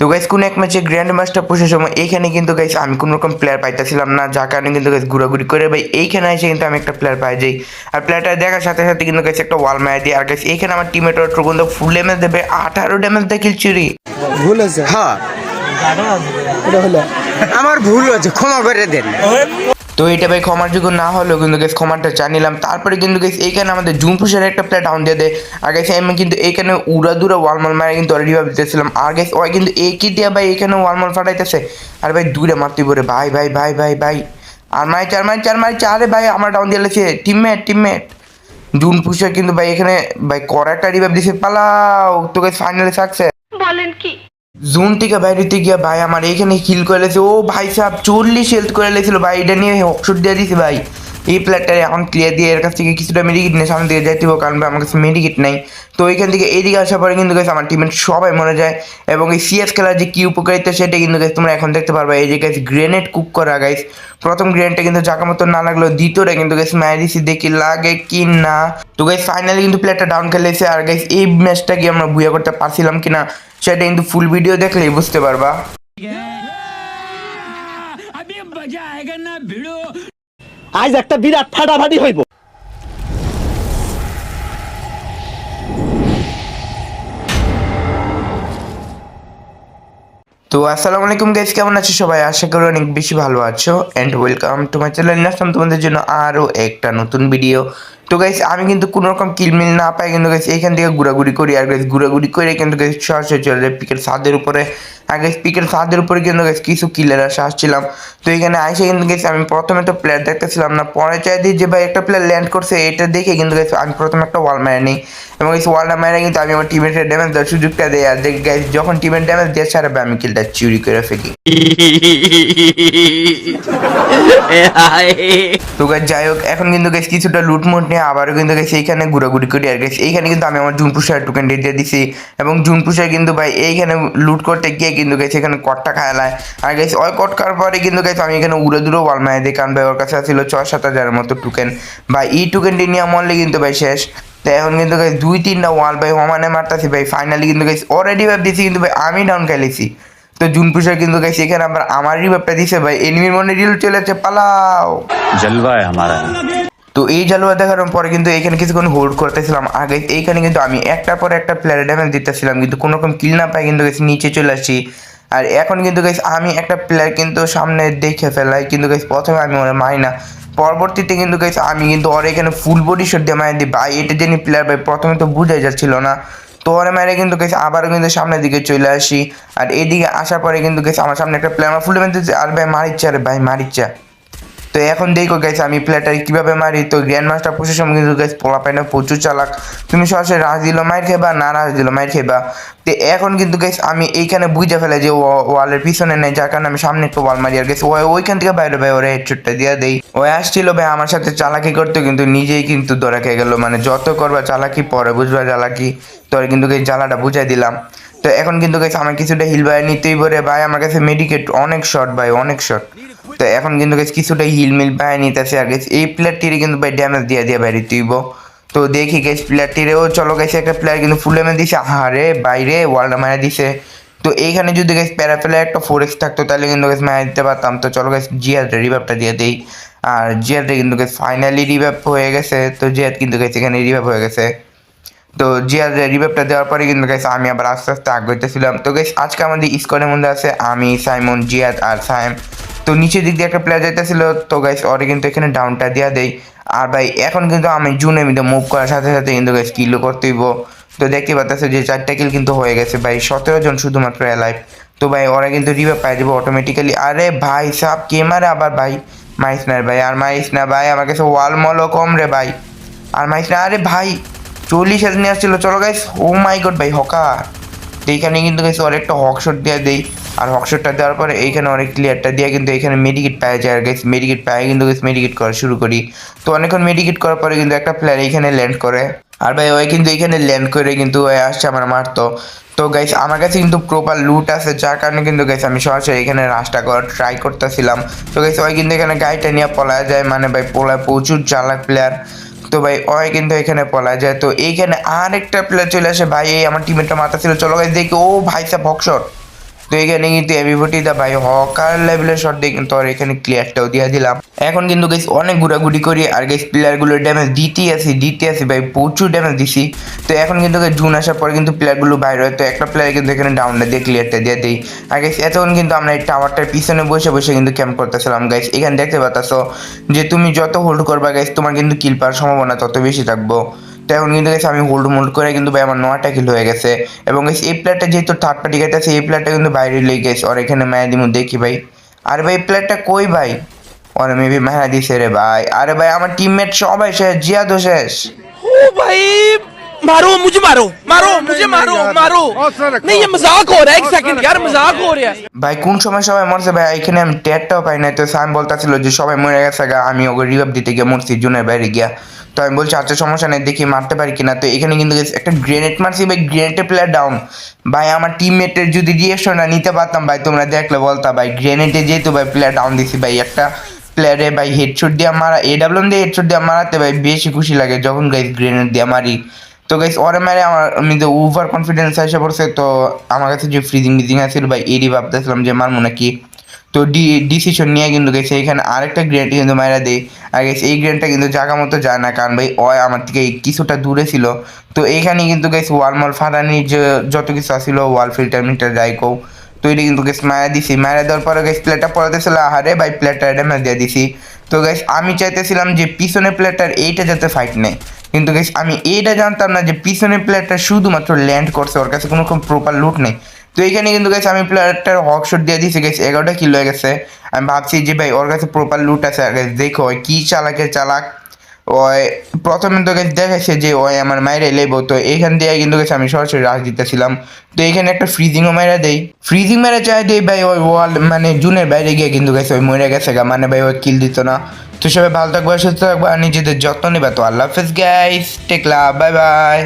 তো গাইস কোনো এক ম্যাচে গ্র্যান্ড মাস্টার পুষের সময় এইখানে কিন্তু গাইস আমি কোনো রকম প্লেয়ার পাইতেছিলাম না যার কারণে কিন্তু গাইস ঘোরাঘুরি করে ভাই এইখানে এসে কিন্তু আমি একটা প্লেয়ার পাই যাই। আর প্লেয়ারটা দেখার সাথে সাথে কিন্তু গাইস একটা ওয়াল মারা দিই। আর গাইস এইখানে আমার টিমের ট্রুবন্ধ ফুল ড্যামেজ দেবে আঠারো ড্যামেজ দেখিল চুরি। ভুল আছে হ্যাঁ। এটা হলো। আমার ভুল আছে ক্ষমা করে দেন। তো এটা ভাই ক্ষমার যোগ্য না হলেও কিন্তু গেস ক্ষমাটা চা নিলাম। তারপরে কিন্তু গেস এইখানে আমাদের জুন পুষের একটা প্লেয়ার ডাউন দিয়ে দেয়। আর গেছে আমি কিন্তু এইখানে উড়া দুরা ওয়ালমাল মারা কিন্তু অলরেডি ভাবে দিতেছিলাম। আর গেস ওই কিন্তু একই দিয়া ভাই এখানে ওয়ালমাল ফাটাইতেছে। আর ভাই দূরে মারতে পরে ভাই ভাই ভাই ভাই ভাই। আর মাই চার মাই চার, মাই চারে ভাই আমার ডাউন দিয়ে লেছে টিমমেট টিমমেট জুন পুষে কিন্তু ভাই এখানে ভাই করা একটা রিভাইভ দিছে। পালাও, তো গেস ফাইনালি সাকসেস বলেন কি? জোন থেকে বাইরেতে গিয়া ভাই আমার এখানে কিল করে লেছে ও ভাই সাহেব চল্লিশ হেলথ করে লেছিল ভাই, এটা নিয়ে হকশুট দিয়ে দিছে ভাই। এই এখন ক্লিয়ার দিয়ে এর কাছ থেকে কিছুটা মেডিকিট নেই সামনে দিকে যাইতে হবে, কারণ আমার কাছে মেডিকিট নেই। তো ওইখান থেকে এইদিকে আসার পরে কিন্তু গেছে আমার টিমের সবাই মরে যায় এবং এই সিএস খেলার যে কি উপকারিতা সেটা কিন্তু গেছে তোমরা এখন দেখতে পারবে। এই যে গেছে গ্রেনেড কুক করা গাইস প্রথম গ্রেনেডটা কিন্তু জাকা মতো না লাগল দ্বিতীয়টা কিন্তু গেছে ম্যারিসি দেখি লাগে কি না। তো গাইস ফাইনালি কিন্তু প্লেয়ারটা ডাউন খেলেছে আর গাইস এই ম্যাচটা কি আমরা বুয়া করতে পারছিলাম কিনা সেটা কিন্তু ফুল ভিডিও দেখলেই বুঝতে পারবা। আজ একটা বিরাট ফাটাফাটি হইব। তো আসসালামু আলাইকুম গাইস কেমন আছো সবাই? আশা করি অনেক বেশি ভালো আছো। And welcome to my channel আসলাম তোমাদের জন্য আরও একটা নতুন ভিডিও তো গাইস আমি কিন্তু কোনো রকম কিলমিল না পাই, কিন্তু গাইস এখান থেকে ঘোরাঘুরি করি। আর গাইস ঘোরাঘুরি করে কিন্তু গাইস সরাসরি চলে যায় পিকের ছাদের উপরে। আর গাইস পিকের সাহায্যের উপরে কিন্তু গাইস কিছু কিলের আসে, আসছিলাম। তো এখানে আইসে কিন্তু গেছে আমি প্রথমে তো প্লেয়ার দেখতেছিলাম না, পরে চাই দিয়ে যে ভাই একটা প্লেয়ার ল্যান্ড করছে, এটা দেখে কিন্তু গেছি আমি প্রথমে একটা ওয়াল মেরে নিই এবং এই ওয়ালটা মারে কিন্তু আমি আমার টিমের ড্যামেজ দেওয়ার সুযোগটা দেই, আর গাইস যখন টিমের ড্যামেজ দিয়ে, ছাড়াবে আমি কিলটা চুরি করে ফেলি তো গাইস যাই হোক, এখন কিন্তু গাইস কিছুটা লুটমুট নিয়ে আবারও কিন্তু গাইস এইখানে ঘোরাঘুরি করি। আর গাইস এইখানে কিন্তু আমি আমার জুনপুষার টোকেন দিয়ে দিছি। এবং জুনপুষার কিন্তু ভাই এইখানে লুট করতে গিয়ে কিন্তু গাইস এখানে কটটা খায়ালায় আর গাইস ওই কট খাওয়ার পরে কিন্তু গাইস আমি এখানে উড়ে দূরে ওয়াল মারে দিই। কারণ ভাই ওর কাছে ছিল ছয় সাত হাজারের মতো টোকেন ভাই এই টোকেনটি নিয়ে মরলে কিন্তু ভাই শেষ। তো এখন কিন্তু দুই তিনটা ওয়াল ভাই সমানে মারতাছি। ভাই ফাইনালি কিন্তু গাইস অলরেডি ভাব দিছি কিন্তু ভাই আমি ডাউন খেলেছি তো জুন পুষার কিন্তু গাইছে এখানে আমার আমারই ব্যাপারে দিছে ভাই। এনিমির মনে রিল চলে যাচ্ছে পালাও। জলবায় আমারা। তো এই জালুয়া দেখার পরে কিন্তু এখানে কিছুক্ষণ হোল্ড করতেছিলাম। আগে এইখানে কিন্তু আমি একটার পর একটা প্লেয়ার ড্যামেজ দিতেছিলাম কিন্তু কোনো রকম কিল না পাই কিন্তু গেছি নিচে চলে আসি আর এখন কিন্তু গেছি আমি একটা প্লেয়ার কিন্তু সামনে দেখে ফেলাই কিন্তু গেছি প্রথমে আমি ওরা মারি না। পরবর্তীতে কিন্তু গেছি আমি কিন্তু ওরা এখানে ফুল বডি শট দিয়ে মাই দিই। ভাই এটা জেনে প্লেয়ার ভাই প্রথমে তো বুঝে যাচ্ছিল না। তো ওরে মেরে কিন্তু গেছে আবারও কিন্তু সামনের দিকে চলে আসি। আর এদিকে আসার পরে কিন্তু গেছে আমার সামনে একটা প্লেয়ার আমার ফুল আর ভাই মারিচ্ছে, আরে ভাই মারিচ্ছে। তো এখন দেখো গেছে আমি প্লেয়ারটা কীভাবে মারি? তো গ্র্যান্ড মাস্টার সময় কিন্তু গেছে পোলা পাইনা প্রচুর চালাক। তুমি সরাসরি রাজ দিল, মাইর খেবা? না রাজ দিল মায়ের খেবা? তো এখন কিন্তু গেছে আমি এইখানে বুঝে ফেলে যে ওয়ালের পিছনে নেই, যার কারণে আমি সামনে একটু ওয়াল মারি। আর গেছে ওই ওইখান থেকে বাইরে, ভাই, ওরা হেডশটটা দিয়ে দেই। ওই আসছিল, ভাই, আমার সাথে চালাকি করতে, কিন্তু নিজেই কিন্তু ধরা খেয়ে গেল। মানে যত করবা, চালাকি পরে বুঝবা, চালাকি। তোর কিন্তু এই জ্বালাটা বুঝাই দিলাম। তো এখন কিন্তু গেছে আমার কিছুটা হিল ভাই নিতেই পারে। ভাই, আমার কাছে মেডিকেট অনেক শর্ট ভাই, অনেক শর্ট তো এখন কিন্তু গেছে কিছুটা হিল মিল পায় নিতেছে। আর গেছে এই প্লেয়ারটিরে কিন্তু ভাই ড্যামেজ দিয়ে দিয়ে বাইরে তুইব তো দেখি গেছে প্লেয়ারটিরেও চলো গেছে একটা প্লেয়ার কিন্তু ফুল ড্যামেজ দিছে। আরে বাইরে ওয়ালটা মারা দিছে। তো এইখানে যদি গেছে প্যারা প্লেয়ার একটা ফোর এক্স থাকতো তাহলে কিন্তু গেছে মারা দিতে পারতাম। তো চলো গেছে জিয়াদ রিভাবটা দিয়ে দিই। আর জিয়াদে কিন্তু গেছে ফাইনালি রিভাব হয়ে গেছে। তো জিয়াদ কিন্তু গেছে এখানে রিভাব হয়ে গেছে। তো জিয়ার রিভাইভটা দেওয়ার পরে কিন্তু গেছে আমি আবার আস্তে আস্তে আগাইতেছিলাম। তো গাইস আজকে আমাদের স্কোয়াডের মধ্যে আছে আমি সাইমন জিয়াদ আর সাইম তো নিচের দিক দিয়ে একটা প্লেয়ার যাইতেছিল, তো গাইস ওরে কিন্তু এখানে ডাউনটা দিয়া দেই। আর ভাই, এখন কিন্তু আমি জুনের মধ্যে মুভ করার সাথে সাথে কিন্তু গাইস কিলও করতেইব তো দেখতে পাচ্ছেন যে চারটা কিল কিন্তু হয়ে গেছে ভাই, সতেরো জন শুধুমাত্র অ্যালাইভ তো ভাই, ওরা কিন্তু রিভাইভ পাই যাবে অটোমেটিক্যালি আরে ভাই, সাপ, কে মারে আবার ভাই? মাইস না ভাই, আর মাইস না ভাই, আমার কাছে ওয়াল মলও কম রে ভাই। আর মাইস না, আরে ভাই, চল্লিশ হাজার নিয়ে আসছিল। চলো গাইস ও মাই গড ভাই, হকার। তো এইখানে কিন্তু গেছে অনেকটা হকশট দিয়ে দেই। আর হকশটটা দেওয়ার পরে এইখানে অনেক ক্লিয়ারটা দিয়ে কিন্তু এখানে মেডিকেট পাওয়া যায়। আর গেছে মেডিকেট পায় কিন্তু গেছে মেডিকেট করা শুরু করি। তো অনেকক্ষণ মেডিকেট করার পরে কিন্তু একটা প্লেয়ার এইখানে ল্যান্ড করে। আর ভাই, ওই কিন্তু এখানে ল্যান্ড করে কিন্তু ওই আসছে আমার মারতো। তো গাইস আমার কাছে কিন্তু প্রপার লুট আছে। যার কারণে কিন্তু গাইস আমি সরাসরি এখানে রাস্তা করার ট্রাই করতেছিলাম। তো গাইস ওই কিন্তু এখানে গাড়িটা নিয়ে পলায় যায়। মানে ভাই, পলায় প্রচুর চালাক প্লেয়ার তো ভাই ওই কিন্তু এখানে পলা যায়। তো এইখানে আর একটা প্লেয়ার চলে আসে। ভাই, এই আমার টিমেরটা মাথা ছিল। চলো গাইজ দেখি। ও ভাই সাহ তো এখানে কিন্তু এবিভটিটা ভাই, হকার লেভেলের শট দিয়ে কিন্তু আর এখানে ক্লিয়ারটাও দিয়ে দিলাম। এখন কিন্তু গেছি অনেক ঘোরাঘুরি করি আর গেছি প্লেয়ারগুলোর ড্যামেজ দিতেই আছি দিতে আছি ভাই, প্রচুর ড্যামেজ দিছি। তো এখন কিন্তু জুন আসার পর কিন্তু প্লেয়ারগুলো বাইরে হয়। তো একটা প্লেয়ার কিন্তু এখানে ডাউনটা দিয়ে ক্লিয়ারটা দিয়ে দিই। আর গেছি এতক্ষণ কিন্তু আমরা এই টাওয়ারটার পিছনে বসে বসে কিন্তু ক্যাম্প করতেছিলাম। গাইস এখানে দেখতে পাচ্ছ যে তুমি যত হোল্ড করবা গাইস তোমার কিন্তু কিল পাওয়ার সম্ভাবনা তত বেশি থাকব। তেমন কিন্তু গেছে আমি হোল্ড মোল্ড করে কিন্তু ভাই আমার নয়টা কিল হয়ে গেছে। এবং গেছে এই প্লেয়ারটা যেহেতু থার্ড পার্টি গেছে এই প্লেয়ারটা কিন্তু বাইরে লেগে গেছে। আর এখানে মায়া মু দেখি ভাই। আর ভাই প্লেয়ারটা কই ভাই? ওর মেবি মেহা দিছে রে ভাই। আরে ভাই, আমার টিমমেট সবাই শেষ জিয়াদো শেষ। ও ভাই मारो मुझे मारो मारो मुझे मारो मारो नहीं ये मजाक हो रहा है एक सेकंड यार मजाक हो रहा है ভাই কোন সময় সবাই মরছে ভাই এখানে আমি ট্যাগটাও পাই না তো সাইম বলতেছিল যে সবাই মরে গেছে গা আমি ওকে রিভাইভ দিতে গিয়ে মরছি জুনের বাইরে গিয়া তো আমি বলছি আচ্ছা সমস্যা নেই দেখি মারতে পারি কিনা তো এখানে কিন্তু guys একটা গ্রেনেড মারছি ভাই গ্রেনেডের প্লেয়ার ডাউন ভাই আমার টিমমেটের যদি রিয়েকশনটা নিতে পারতাম ভাই তোমরা দেখলে বলতা ভাই গ্রেনেডে যেহেতু ভাই প্লেয়ার ডাউন দিছি ভাই একটা প্লেয়ারে ভাই হেডশট দিয়ে মারা এ ডাব্লিউ দিয়ে হেডশট দিয়ে মারাতে ভাই বেশি খুশি লাগে যখন গাইস গ্রেনেড দিয়ে মারি তো গাইস ওরে মারে আমার, আমি তো ওভার কনফিডেন্স এসে পড়ছে, তো আমার কাছে যে ফ্রিজিং মিজিং আছে ভাই, এরই ভাবতেছিলাম যে মারমো নাকি। তো ডি ডিসিশন নিয়ে কিন্তু গেছে এখানে আরেকটা গ্রেড কিন্তু মারা দেয় আর গেছে এই গ্রেডটা কিন্তু জায়গা মতো যায় না, কারণ ভাই অয় আমার থেকে কিছুটা দূরে ছিল। তো এইখানে কিন্তু গেছে ওয়াল মল ফাটানির যে যত কিছু আসছিল ওয়াল ফিল্টার মিটার রাইকো তো এটা কিন্তু গেছে মারা দিছি। মারা দেওয়ার পরে গেছে প্লেটটা পড়াতেছিল আহারে ভাই প্লেটটা ড্যামেজ দিয়ে দিছি। তো গেছে আমি চাইতেছিলাম যে পিছনে প্লেটার এইটা যাতে ফাইট নেয়। কিন্তু গেছি আমি এইটা জানতাম না যে পিছনের প্লেয়ারটা শুধুমাত্র ল্যান্ড করছে, ওর কাছে কোনো রকম প্রপার লুট নেই। তো এইখানে কিন্তু গেছে আমি প্লেয়ারটার হক শট দিয়ে দিয়েছি গেছি এগারোটা কিলো হয়ে গেছে। আমি ভাবছি যে ভাই, ওর কাছে প্রপার লুট আছে দেখো কী চালাকের চালাক। ওই প্রথমে তোকে দেখেছে যে ওই আমার মায়েরা লেবো তো এইখান দিয়ে কিন্তু আমি সরাসরি রাশ দিতেছিলাম। তো এখানে একটা ফ্রিজিংও মেরা দেই। ফ্রিজিং মেরা চাই দেই ভাই, ওই ওয়াল মানে জুনের বাইরে গিয়ে কিন্তু গেছে, ওই মরে গেছে গা মানে ভাই ওই কিল দিত না। তো সবাই ভালো থাকব, সুস্থ থাকব, আর নিজেদের যত্ন নেবে। তো আল্লাহ হাফেজ গাইস টেকলা বাই বাই